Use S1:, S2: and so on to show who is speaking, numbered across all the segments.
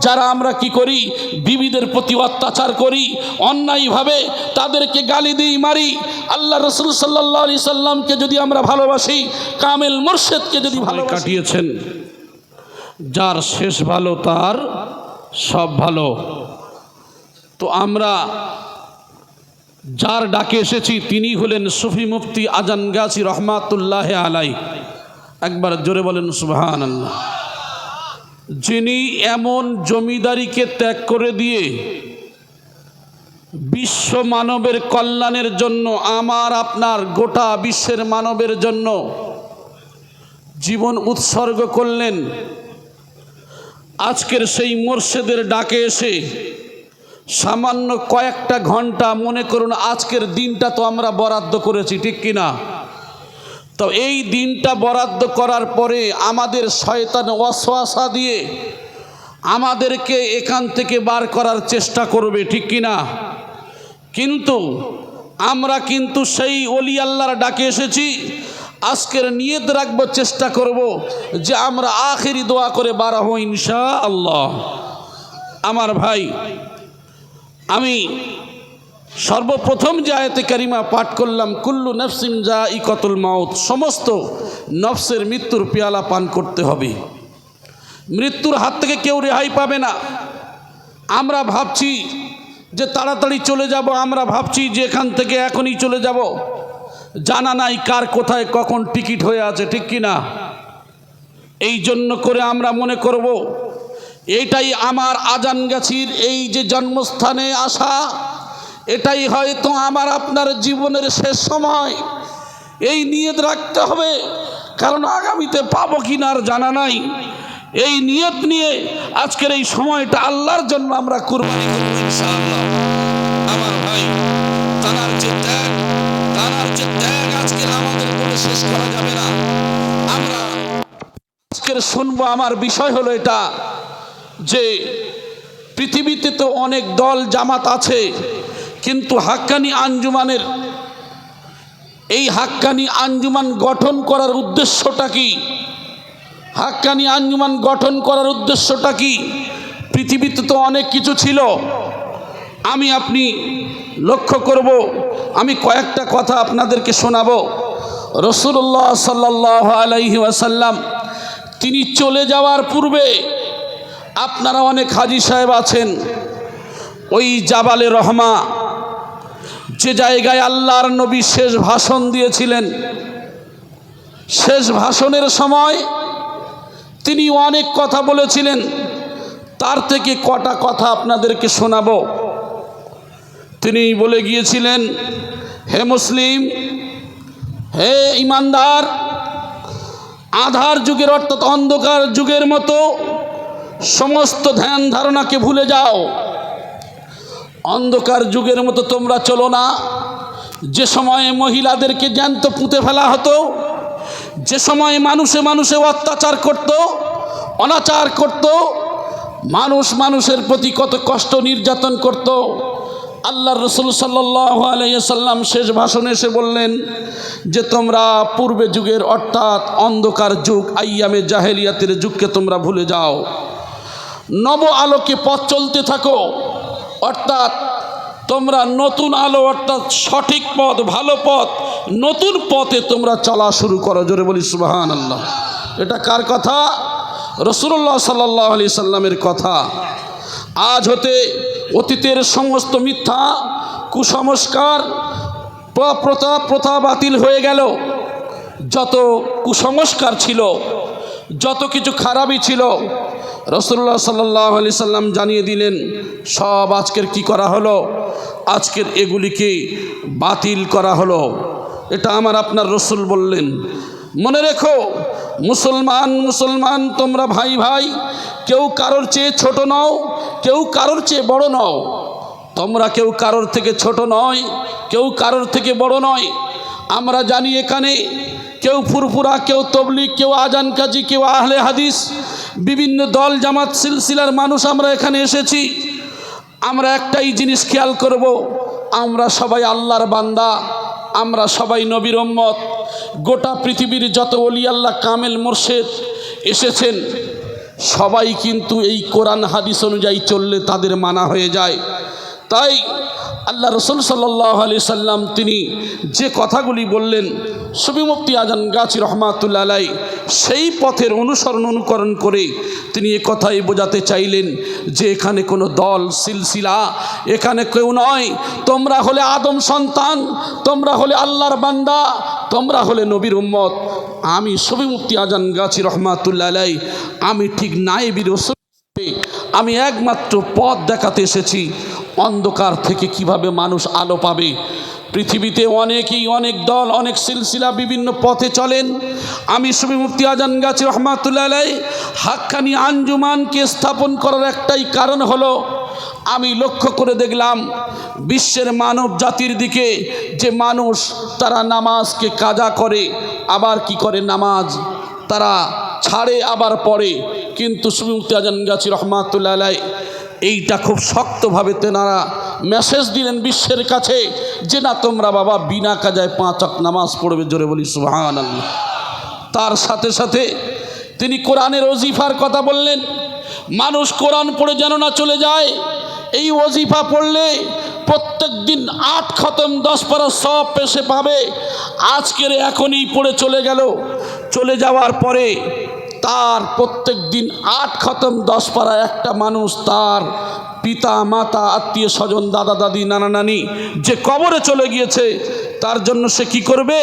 S1: যারা আমরা কি করি? বিবিদের প্রতি অত্যাচার করি অন্যায়ভাবে তাদেরকে গালি দিই মারি। আল্লাহ রসুল সাল্লাহ আলি সাল্লামকে যদি আমরা ভালোবাসি কামেল মোর্শেদকে যদি ভালো কাটিয়েছেন। যার শেষ ভালো তার সব ভালো। তো আমরা যার ডাকে এসেছি তিনি হলেন সুফি মুফতি আজান গাছি রহমাতুল্লাহ আলাই একবার জোরে বলেন সুবহান আল্লাহ যিনি এমন জমিদারিকে ত্যাগ করে দিয়ে বিশ্ব মানবের কল্যাণের জন্য, আমার, আপনার, গোটা বিশ্বের মানবের জন্য জীবন উৎসর্গ করলেন। আজকের সেই মোর্শেদের ডাকে এসে সামান্য কয়েকটা ঘণ্টা মনে করুন, আজকের দিনটা তো আমরা বরাদ্দ করেছি, ঠিক কিনা? তো এই দিনটা বরাদ্দ করার পরে আমাদের শয়তান অশ্বাসা দিয়ে আমাদেরকে এখান থেকে বার করার চেষ্টা করবে, ঠিক কিনা কিন্তু আমরা কিন্তু সেই অলি আল্লাহর ডাকে এসেছি, আজকের নিয়ত রাখব, চেষ্টা করব যে আমরা আখেরি দোয়া করে বার হব ইনশা আল্লাহ আমার ভাই, আমি সর্বপ্রথম যে আয়াতে কারিমা পাঠ করলাম, কুল্লু নফসিম যা ইকতুল মাউত, সমস্ত নফসের মৃত্যুর পেয়ালা পান করতে হবে। মৃত্যুর হাত থেকে কেউ রেহাই পাবে না। আমরা ভাবছি যে তাড়াতাড়ি চলে যাব, আমরা ভাবছি যে এখান থেকে এখনই চলে যাব। জানা নাই কার কোথায় কখন টিকিট হয়ে আছে, ঠিক কি না? এই জন্য করে আমরা মনে করব এটাই আমার আজান গাছির, এই যে জন্মস্থানে আসা এটাই হয়তো আমার আপনার জীবনের শেষ সময়। এই নিয়ত রাখতে হবে, কারণ আগামীতে পাবো কিনা আর জানা নাই। এই নিয়ত নিয়ে আজকের এই সময়টা আল্লাহর জন্য আমরা কুরবানি করব ইনশাআল্লাহ। আমার ভাই, তার যে ত্যাগ, তার যে ত্যাগ আজকে আমাদের বলে শেষ করা যাবে না। আমরা আজকের শুনব, আমার বিষয় হলো এটা যে পৃথিবীতে তো অনেক দল জামাত আছে। কিন্তু হাক্কানি আঞ্জুমানের, এই হাক্কানি আঞ্জুমান গঠন করার উদ্দেশ্যটা কি? হাক্কানি আঞ্জুমান গঠন করার উদ্দেশ্যটা কি? পৃথিবীতে তো অনেক কিছু ছিল। আমি আপনি লক্ষ্য করব, আমি কয়েকটা কথা আপনাদেরকে শোনাবো। রসুল্লাহ সাল্লাহ আলাইহি ওয়াসাল্লাম, তিনি চলে যাওয়ার পূর্বে আপনারা অনেক হাজি সাহেব আছেন। ওই জাবালে রহমা যে জায়গায় আল্লাহর নবী শেষ ভাষণ দিয়েছিলেন, শেষ ভাষণের সময় তিনি অনেক কথা বলেছিলেন। তার থেকে কটা কথা আপনাদেরকে শোনাবো। তিনি বলে গিয়েছিলেন, হে মুসলিম, হে ইমানদার, আধার যুগের অর্থাৎ অন্ধকার যুগের মতো সমস্ত ধ্যান ধারণাকে ভুলে যাও। অন্ধকার যুগের মতো তোমরা চলো না। যে সময়ে মহিলাদেরকে জ্যান্ত পুঁতে ফেলা হতো, যে সময়ে মানুষে মানুষে অত্যাচার করত, অনাচার করত, মানুষ মানুষের প্রতি কত কষ্ট নির্যাতন করত। আল্লাহ রসুল সাল্লাহ আলাইসাল্লাম শেষ ভাষণে এসে বললেন যে, তোমরা পূর্বে যুগের অর্থাৎ অন্ধকার যুগ, আইয়ামে জাহেলিয়াতের যুগকে তোমরা ভুলে যাও। নব আলোকে পথ চলতে থাকো অর্থাৎ তোমরা নতুন আলো, অর্থাৎ সঠিক পথ, ভালো পথ, নতুন পথে তোমরা চলা শুরু করো। জোরে বলি সুবাহান আল্লাহ এটা কার কথা? রসুল্লাহ সাল্লাহ আলি সাল্লামের কথা। আজ হতে অতীতের সমস্ত মিথ্যা, কুসংস্কার প্রথা প্রথা বাতিল হয়ে গেল। যত কুসংস্কার ছিল, যত কিছু খারাপই ছিল রসুল্লাহ সাল্লাহ আলি সাল্লাম জানিয়ে দিলেন, সব আজকের কি করা হলো? আজকের এগুলিকে বাতিল করা হলো। এটা আমার আপনার রসুল বললেন। মনে রেখো, মুসলমান মুসলমান, তোমরা ভাই ভাই, কেউ কারোর চেয়ে ছোট নও, কেউ কারোর চেয়ে বড় নও। তোমরা কেউ কারোর থেকে ছোট নয়, কেউ কারোর থেকে বড় নয়। আমরা জানি এখানে কেউ ফুরফুরা, কেউ তবলিক কেউ আজান কাজী, কেউ আহলে হাদিস, বিভিন্ন দল, জামাত, সিলসিলার মানুষ আমরা এখানে এসেছি। আমরা একটাই জিনিস খেয়াল করব, আমরা সবাই আল্লাহর বান্দা, আমরা সবাই নবীর উম্মত। গোটা পৃথিবীর যত অলি আল্লাহ কামেল মোর্শেদ এসেছেন, সবাই কিন্তু এই কোরআন, হাদিস অনুযায়ী চললে তাদের মানা হয়ে যায়। তাই আল্লাহ রসুল সাল্লাহ আলি সাল্লাম তিনি যে কথাগুলি বললেন, সুবি মুফতি আজান গাছি রহমাতুল্লা আলাই, সেই পথের অনুসরণ অনুকরণ করে তিনি এ কথাই বোঝাতে চাইলেন যে এখানে কোনো দল, সিলসিলা, এখানে কেউ নয়। তোমরা হলে আদম সন্তান, তোমরা হলে আল্লাহর বান্দা, তোমরা হলে নবীর উম্মত। আমি সুবি মুফতি আজান গাছি রহমাতুল্লা আলাই, আমি ঠিক নাইবির রসুল আমি একমাত্র পথ দেখাতে এসেছি। অন্ধকার থেকে কীভাবে মানুষ আলো পাবে? পৃথিবীতে অনেকেই, অনেক দল, অনেক সিলসিলা বিভিন্ন পথে চলেন। আমি সুবি মুফতি আজান গাছি রহমাতুল্লাহ হাক্কানি আঞ্জুমানকে স্থাপন করার একটাই কারণ হলো, আমি লক্ষ্য করে দেখলাম, বিশ্বের মানব জাতির দিকে যে মানুষ তারা নামাজকে কাজা করে, আবার কি করে নামাজ? তারা ছাড়ে, আবার পড়ে। কিন্তু সুবিমুক্তি আজান গাছি রহমাতুল্লাহ এইটা খুব শক্তভাবে তেনারা মেসেজ দিলেন বিশ্বের কাছে যে, না, তোমরা বাবা বিনা কাজায় পাঁচ অক নামাজ পড়বে জোরে বলি সুহান তার সাথে সাথে তিনি কোরআনের ওজিফার কথা বললেন, মানুষ কোরআন পড়ে যেন না চলে যায়, এই ওজিফা পড়লে প্রত্যেক দিন আট খতম, দশ পারা সব পেশে পাবে। আজকের এখনই পড়ে চলে গেল। চলে যাওয়ার পরে তার প্রত্যেক দিন আট খতম, দশ পাড়া একটা মানুষ, তার পিতা, মাতা, আত্মীয় স্বজন, দাদা, দাদি, নানা, নানি যে কবরে চলে গিয়েছে, তার জন্য সে কি করবে?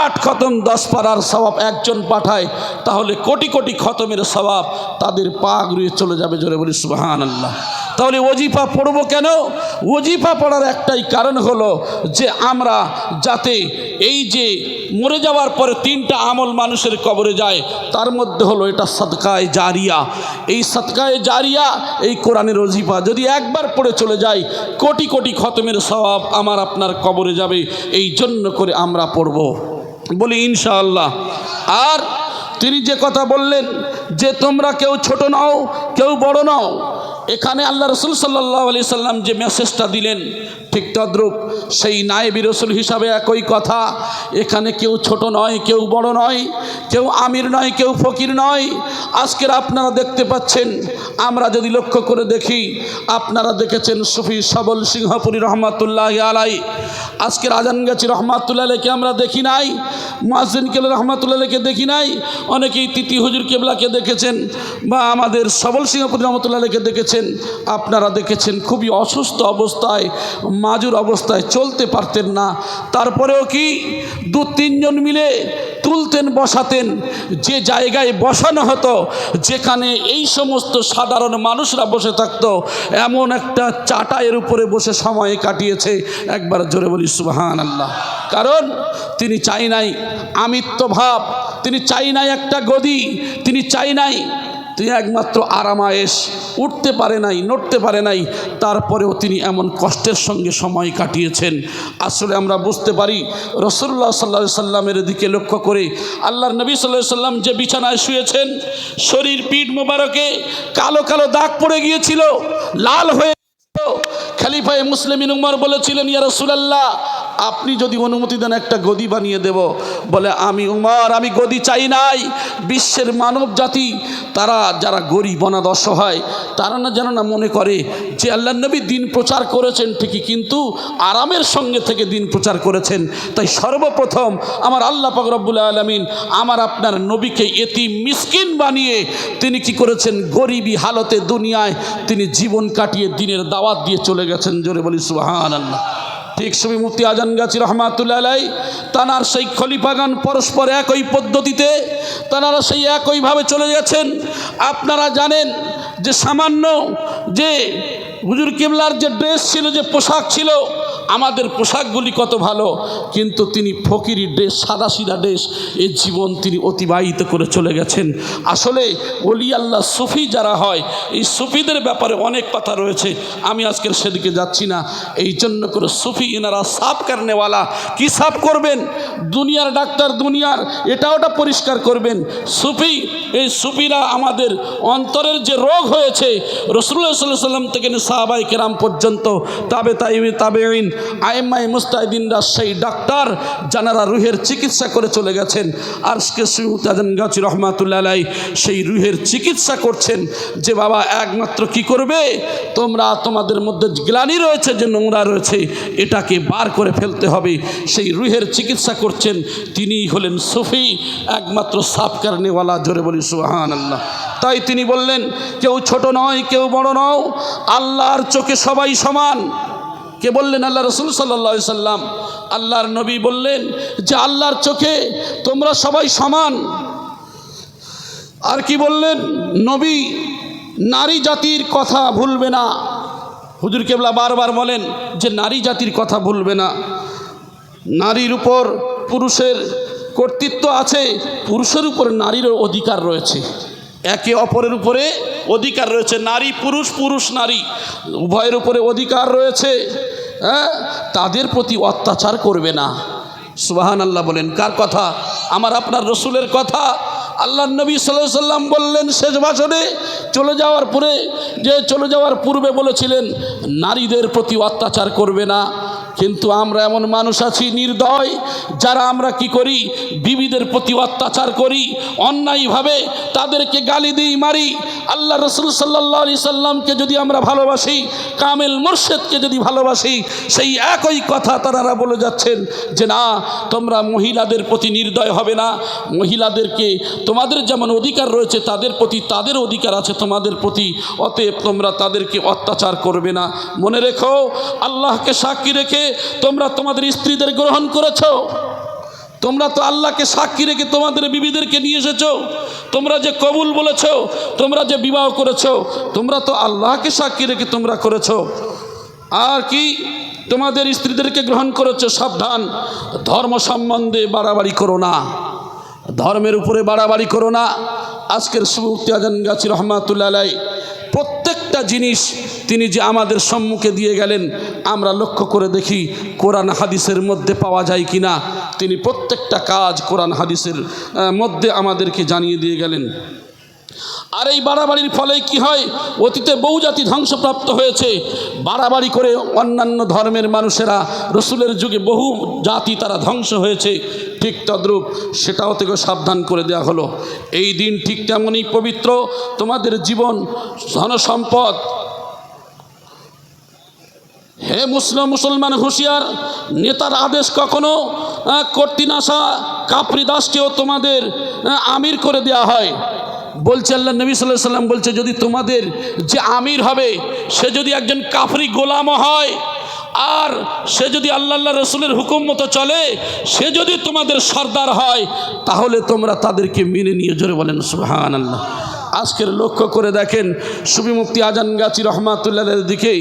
S1: আট খতম, দশ পাড়ার স্বভাব একজন পাঠায়, তাহলে কোটি কোটি খতমের স্বভাব তাদের পা ঘুরিয়ে চলে যাবে জোরে বলি সুবাহান আল্লাহ তাহলে ওজিফা পড়ব কেন? ওজিফা পড়ার একটাই কারণ হলো যে আমরা যাতে এই যে মরে যাওয়ার পরে তিনটা আমল মানুষের কবরে যায়, তার মধ্যে হলো এটা সৎকায় জারিয়া। এই সৎকায় জারিয়া, এই কোরআনের ওজিফা। যদি একবার পড়ে চলে যায় কোটি কোটি খতমের স্বভাব আমার আপনার কবরে যাবে। এই জন্য করে আমরা পড়ব। বলি, ইনশাআল্লাহ। আর তিনি যে কথা বললেন যে তোমরা কেউ ছোট নাও, কেউ বড় নও এখানে আল্লাহ রসুল সাল্লাহ আলি সাল্লাম যে মেসেজটা দিলেন, ঠিক তদ্রুপ, সেই নায়েবি রসুল হিসাবে একই কথা, এখানে কেউ ছোট নয়, কেউ বড় নয়, কেউ আমির নয়, কেউ ফকির নয়। আজকের আপনারা দেখতে পাচ্ছেন, আমরা যদি লক্ষ্য করে দেখি, আপনারা দেখেছেন সুফি সবল সিংহপুরী রহমাতুল্লাহ আলাই আজকের আজান গাছি রহমাতুল্লাহকে আমরা দেখি নাই মাজিন কেল রহমাতুল্লাহকে দেখি নাই, অনেকেই তিতি হুজুর কেবলাকে দেখেছেন বা আমাদের সবল সিংহপুরী রহমতুল্লাহকে দেখেছেন, আপনারা দেখেছেন খুবই অসুস্থ অবস্থায়, মাজুর অবস্থায় চলতে পারতেন না, তারপরেও কি দু তিনজন মিলে তুলতেন, বসাতেন, যে জায়গায় বসানো হতো, যেখানে এই সমস্ত সাধারণ মানুষরা বসে থাকতো, এমন একটা চাটায়ের উপরে বসে সময় কাটিয়েছে। একবার জোরে বলি সুবাহান আল্লাহ কারণ তিনি চাই নাই আমিত্ব ভাব, তিনি চাই নাই একটা গদি, তিনি চাই নাই তিনি একমাত্র আরামায়েশ। উঠতে পারে নাই, নড়তে পারে নাই। তারপরেও তিনি এমন কষ্টের সঙ্গে সময় কাটিয়েছেন। আসলে আমরা বুঝতে পারি রসুল্লাহ সাল্লা সাল্লামের দিকে লক্ষ্য করে আল্লাহর নবী সাল্লাহ সাল্লাম যে বিছানায় শুয়েছেন, শরীর পিঠ মোবারকে কালো কালো দাগ পড়ে গিয়েছিল, লাল হয়ে খালিফায় মুসলিমিন উমর বলেছিলেন, ইয়া রসুলাল্লাহ, আপনি যদি অনুমতি দেন, একটা গদি বানিয়ে দেব। বলে, আমি উমর, আমি গদি চাই নাই। বিশ্বের মানব জাতি, তারা যারা গরিব অনাথ অসহায় তারা না যেন না মনে করে যে আল্লাহ নবী দিন প্রচার করেছেন, ঠিকই কিন্তু আরামের সঙ্গে থেকে দিন প্রচার করেছেন। তাই সর্বপ্রথম আমার আল্লাহ পাক রব্বুল আলমিন আমার আপনার নবীকে এতি মিসকিন বানিয়ে তিনি কি করেছেন? গরিবী হালতে দুনিয়ায় তিনি জীবন কাটিয়ে দিনের দাওয়াত দিয়ে চলে গেছেন, জোরে বলি সুহান ঠিক সবই মুফতি আজান গাছি রহমাতুল্লাহ তানার সেই খলিফাগান পরস্পর একই পদ্ধতিতে, তানারা সেই একইভাবে চলে গেছেন। আপনারা জানেন যে সামান্য যে হুজুর কেবলার যে ড্রেস ছিল, যে পোশাক ছিল আমাদের পোশাকগুলি কত ভালো, কিন্তু তিনি ফকিরি ড্রেস সাদা সিধা ড্রেস এই জীবন তিনি অতিবাহিত করে চলে গেছেন। আসলে অলি আল্লাহ সুফি যারা হয়, এই সুফিদের ব্যাপারে অনেক কথা রয়েছে, আমি আজকের সেদিকে যাচ্ছি না। এই জন্য করে সুফি এনারা সাফ কারণেওয়ালা। কী সাফ করবেন? দুনিয়ার ডাক্তার দুনিয়ার, এটা ওটা পরিষ্কার করবেন। সুফি, এই সুফিরা আমাদের অন্তরের যে রোগ হয়েছে, রসুল্লাহ সাল্লাহ সাল্লাম থেকে সাহাবাই কেরাম পর্যন্ত, তাবে তাই তাবে তাবেইন আইমাই মুস্তাহিদিনরা সেই ডাক্তার যারা রুহের চিকিৎসা করে চলে গেছেন। আর তাজান গাছি রহমাতুল্লাহ সেই রুহের চিকিৎসা করছেন যে, বাবা, একমাত্র কি করবে? তোমরা তোমাদের মধ্যে গ্লানি রয়েছে, যে নোংরা রয়েছে, এটাকে বার করে ফেলতে হবে। সেই রুহের চিকিৎসা করছেন, তিনি হলেন সুফি, একমাত্র সাফ কারণেওয়ালা, জোরে বলি সুহান আল্লাহ তাই তিনি বললেন, কেউ ছোট নয়, কেউ বড় নও, আল্লাহর চোখে সবাই সমান। কে বললেন? আল্লাহ রসুল সাল্লা সাল্লাম। আল্লাহর নবী বললেন যে আল্লাহর চোখে তোমরা সবাই সমান। আর কি বললেন? নবী নারী জাতির কথা ভুলবে না। হুজুর কেবলা বারবার বলেন যে নারী জাতির কথা ভুলবে না। নারীর উপর পুরুষের কর্তৃত্ব আছে, পুরুষের উপর নারীরও অধিকার রয়েছে। একে অপরের উপরে অধিকার রয়েছে। নারী, পুরুষ পুরুষ, নারী, উভয়ের উপরে অধিকার রয়েছে। হ্যাঁ? তাদের প্রতি অত্যাচার করবে না। সুবাহান আল্লাহ বলেন, কার কথা? আমার আপনার রসুলের কথা। আল্লাহ নবী সাল্লাহ সাল্লাম বললেন শেষ ভাষণে, চলে যাওয়ার পরে, যে চলে যাওয়ার পূর্বে বলেছিলেন, নারীদের প্রতি অত্যাচার করবে না। কিন্তু আমরা এমন মানুষ আছি নির্দয়, যারা আমরা কি করি? বিবিদের প্রতি অত্যাচার করি, অন্যায়ভাবে তাদেরকে গালি দিই, মারি। আল্লাহ রসুল সাল্লাহ সাল্লামকে যদি আমরা ভালোবাসি, কামেল মোর্শেদকে যদি ভালোবাসি, সেই একই কথা তারা বলে যাচ্ছেন যে, না, তোমরা মহিলাদের প্রতি নির্দয় হবে না। মহিলাদেরকে তোমাদের যেমন অধিকার রয়েছে, তাদের প্রতি তাদের অধিকার আছে, তোমাদের প্রতি। অতএব তোমরা তাদেরকে অত্যাচার করবে না। মনে রেখো, আল্লাহকে সাক্ষী রেখে তোমরা তোমাদের স্ত্রীদের গ্রহণ করেছ। তোমরা তো আল্লাহকে সাক্ষী রেখে তোমাদের বিবিদেরকে নিয়ে এসেছ। তোমরা যে কবুল বলেছ, তোমরা যে বিবাহ করেছ, তোমরা তো আল্লাহকে সাক্ষী রেখে তোমরা করেছ। আর কি তোমাদের স্ত্রীদেরকে গ্রহণ করেছ, সাবধান। ধর্ম সম্বন্ধে বাড়াবাড়ি করো না। ধর্মের উপরে বাড়াবাড়ি করো না। আজকের সুমুক্তি আজান গাছি রহমাতুল্লাহ আলাই প্রত্যেকটা জিনিস তিনি যে আমাদের সম্মুখে দিয়ে গেলেন, আমরা লক্ষ্য করে দেখি কোরআন হাদিসের মধ্যে পাওয়া যায় কি না তিনি প্রত্যেকটা কাজ কোরআন হাদিসের মধ্যে আমাদেরকে জানিয়ে দিয়ে গেলেন। আর এই বাড়াবাড়ির ফলে কি হয়? অতীতে বহু জাতি ধ্বংসপ্রাপ্ত হয়েছে। বাড়াবাড়ি করে অন্যান্য ধর্মের মানুষেরা রসুলের যুগে বহু জাতি তারা ধ্বংস হয়েছে। ঠিক তদ্রূপ সেটাও থেকে সাবধান করে দেওয়া হলো। এই দিন ঠিক তেমনই পবিত্র। তোমাদের জীবন ধনসম্পদ। হে মুসলিম মুসলমান হুঁশিয়ার নেতার আদেশ কখনো আহ, কর্তৃ নাসা কাপড়ি দাসকেও তোমাদের আমির করে দেওয়া হয়। বলছে আল্লাহ নবী সাল্লাহ সাল্লাম বলছে, যদি তোমাদের যে আমির হবে, সে যদি একজন কাফরি গোলামও হয়, আর সে যদি আল্লাহ আল্লাহ রসুলের হুকুম মতো চলে, সে যদি তোমাদের সর্দার হয়, তাহলে তোমরা তাদেরকে মেনে নিয়ে জোরে বলেন সুহান আল্লাহ আজকের লক্ষ্য করে দেখেন সুবি মুফতি আজান গাছি রহমাতুল্লাহের দিকে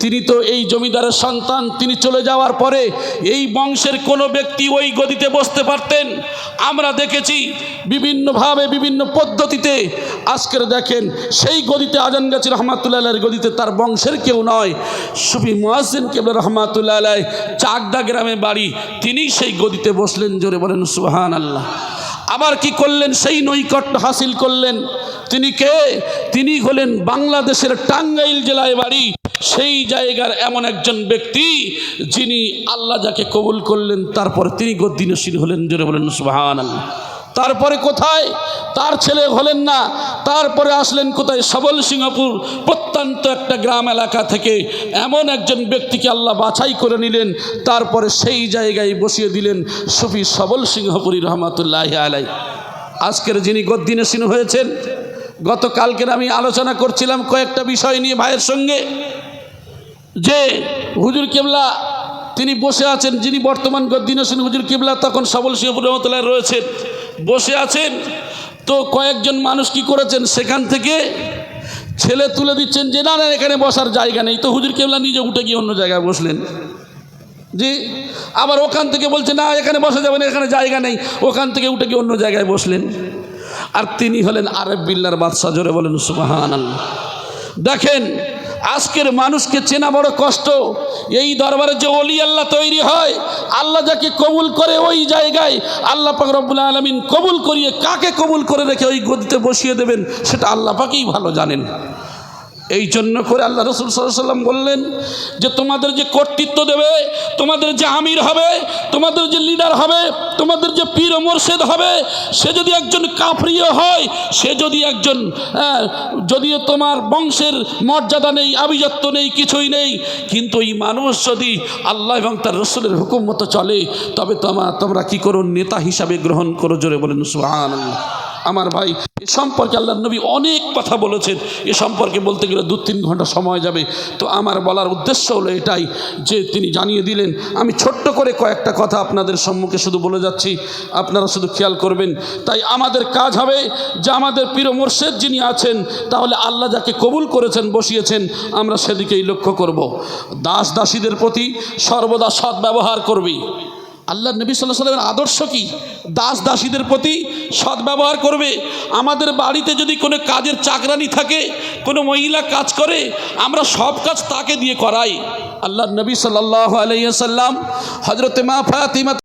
S1: তিনি তো এই জমিদারের সন্তান, তিনি চলে যাওয়ার পরে এই বংশের কোনো ব্যক্তি ওই গদিতে বসতে পারতেন। আমরা দেখেছি বিভিন্নভাবে, বিভিন্ন পদ্ধতিতে আজকের দেখেন সেই গদিতে আজান গাছি রহমাতুল্লাহের গদিতে তার বংশের কেউ নয়। সুবি মুয়াজ্জিন কেবল রহমাতুল্লাহ চাকদা গ্রামে বাড়ি, তিনি সেই গদিতে বসলেন। জোরে বলেন সুহান আল্লাহ আবার কি করলেন? সেই নৈকট্য হাসিল করলেন। তিনি কে? তিনি হলেন বাংলাদেশের টাঙ্গাইল জেলায় বাড়ি। সেই জায়গার এমন একজন ব্যক্তি যিনি আল্লাহ যাকে কবুল করলেন, তারপর তিনি গদ্দিনশীল হলেন। জোরে বলেন সুহান আল্লাহ তারপরে কোথায়? তার ছেলে হলেন না। তারপরে আসলেন কোথায়? সবল সিংহপুর, প্রত্যন্ত একটা গ্রাম এলাকা থেকে। এমন একজন ব্যক্তিকে আল্লাহ বাছাই করে নিলেন, তারপরে সেই জায়গায় বসিয়ে দিলেন সুফি সবল সিংহপুরী রহমাতুল্লাহ আলাই আজকের যিনি গদ্দিনসীন হয়েছেন, গতকালকের আমি আলোচনা করছিলাম কয়েকটা বিষয় নিয়ে ভাইয়ের সঙ্গে, যে হুজুর কেবলা, তিনি বসে আছেন, যিনি বর্তমান গদ্দিনসীন হুজুর কেবলা, তখন সবল সিংহপুর রহমতুল্লাহ রয়েছেন। বসে আছেন। তো কয়েকজন মানুষ কি করেছেন? সেখান থেকে ছেলে তুলে দিচ্ছেন যে, না না, এখানে বসার জায়গা নেই। তো হুজুর কেবলা নিজে উঠে গিয়ে অন্য জায়গায় বসলেন। জি, আবার ওখান থেকে বলছে, না, এখানে বসা যাবে না, এখানে জায়গা নেই। ওখান থেকে উঠে গিয়ে অন্য জায়গায় বসলেন। আর তিনি হলেন আরেব বিল্লার বাদশাহ, জোরে বলেন সুবাহান দেখেন আজকের মানুষকে চেনা বড় কষ্ট। এই দরবারে যে অলি আল্লাহ তৈরি হয়, আল্লাহ যাকে কবুল করে ওই জায়গায় আল্লাহ পাক রব্বুল আলমিন কবুল করিয়ে কাকে কবুল করে রেখে ওই গদিতে বসিয়ে দেবেন, সেটা আল্লাহ পাকেই ভালো জানেন। এই জন্য করে আল্লাহ রসুল সাল্লাম বললেন যে তোমাদের যে কর্তৃত্ব দেবে তোমাদের যে আমির হবে তোমাদের যে লিডার হবে তোমাদের যে পীর মোর্শেদ হবে সে যদি একজন কাফরিও হয় সে যদি একজন হ্যাঁ, যদিও তোমার বংশের মর্যাদা নেই আভিজাত্য নেই কিছুই নেই কিন্তু এই মানুষ যদি আল্লাহ এবং তার রসুলের হুকুম মতো চলে তবে তোমার তোমরা কি করো? নেতা হিসাবে গ্রহণ করো জোরে বলেন সুহান আমার ভাই, এ সম্পর্কে আল্লাহ নবী অনেক কথা বলেছেন। এ সম্পর্কে বলতে গেলে দু তিন ঘণ্টা সময় যাবে। তো আমার বলার উদ্দেশ্য হলো এটাই যে তিনি জানিয়ে দিলেন, আমি ছোট্ট করে কয়েকটা কথা আপনাদের সম্মুখে শুধু বলে যাচ্ছি। আপনারা শুধু খেয়াল করবেন, তাই আমাদের কাজ হবে যে আমাদের প্রিয় মোর্শেদ যিনি আছেন, তাহলে আল্লাহ যাকে কবুল করেছেন, বসিয়েছেন, আমরা সেদিকেই লক্ষ্য করব। দাস দাসীদের প্রতি সর্বদা সৎ ব্যবহার করবি। আল্লাহ নবী সাল্লাহ সাল্লামের আদর্শ কি? দাস দাসীদের প্রতি সদ্ব্যবহার করবে। আমাদের বাড়িতে যদি কোনো কাজের চাকরানি থাকে, কোনো মহিলা কাজ করে, আমরা সব কাজ তাকে দিয়ে করাই। আল্লাহ নবী সাল্লাহ আলাইসাল্লাম হজরত মা ফাতিমা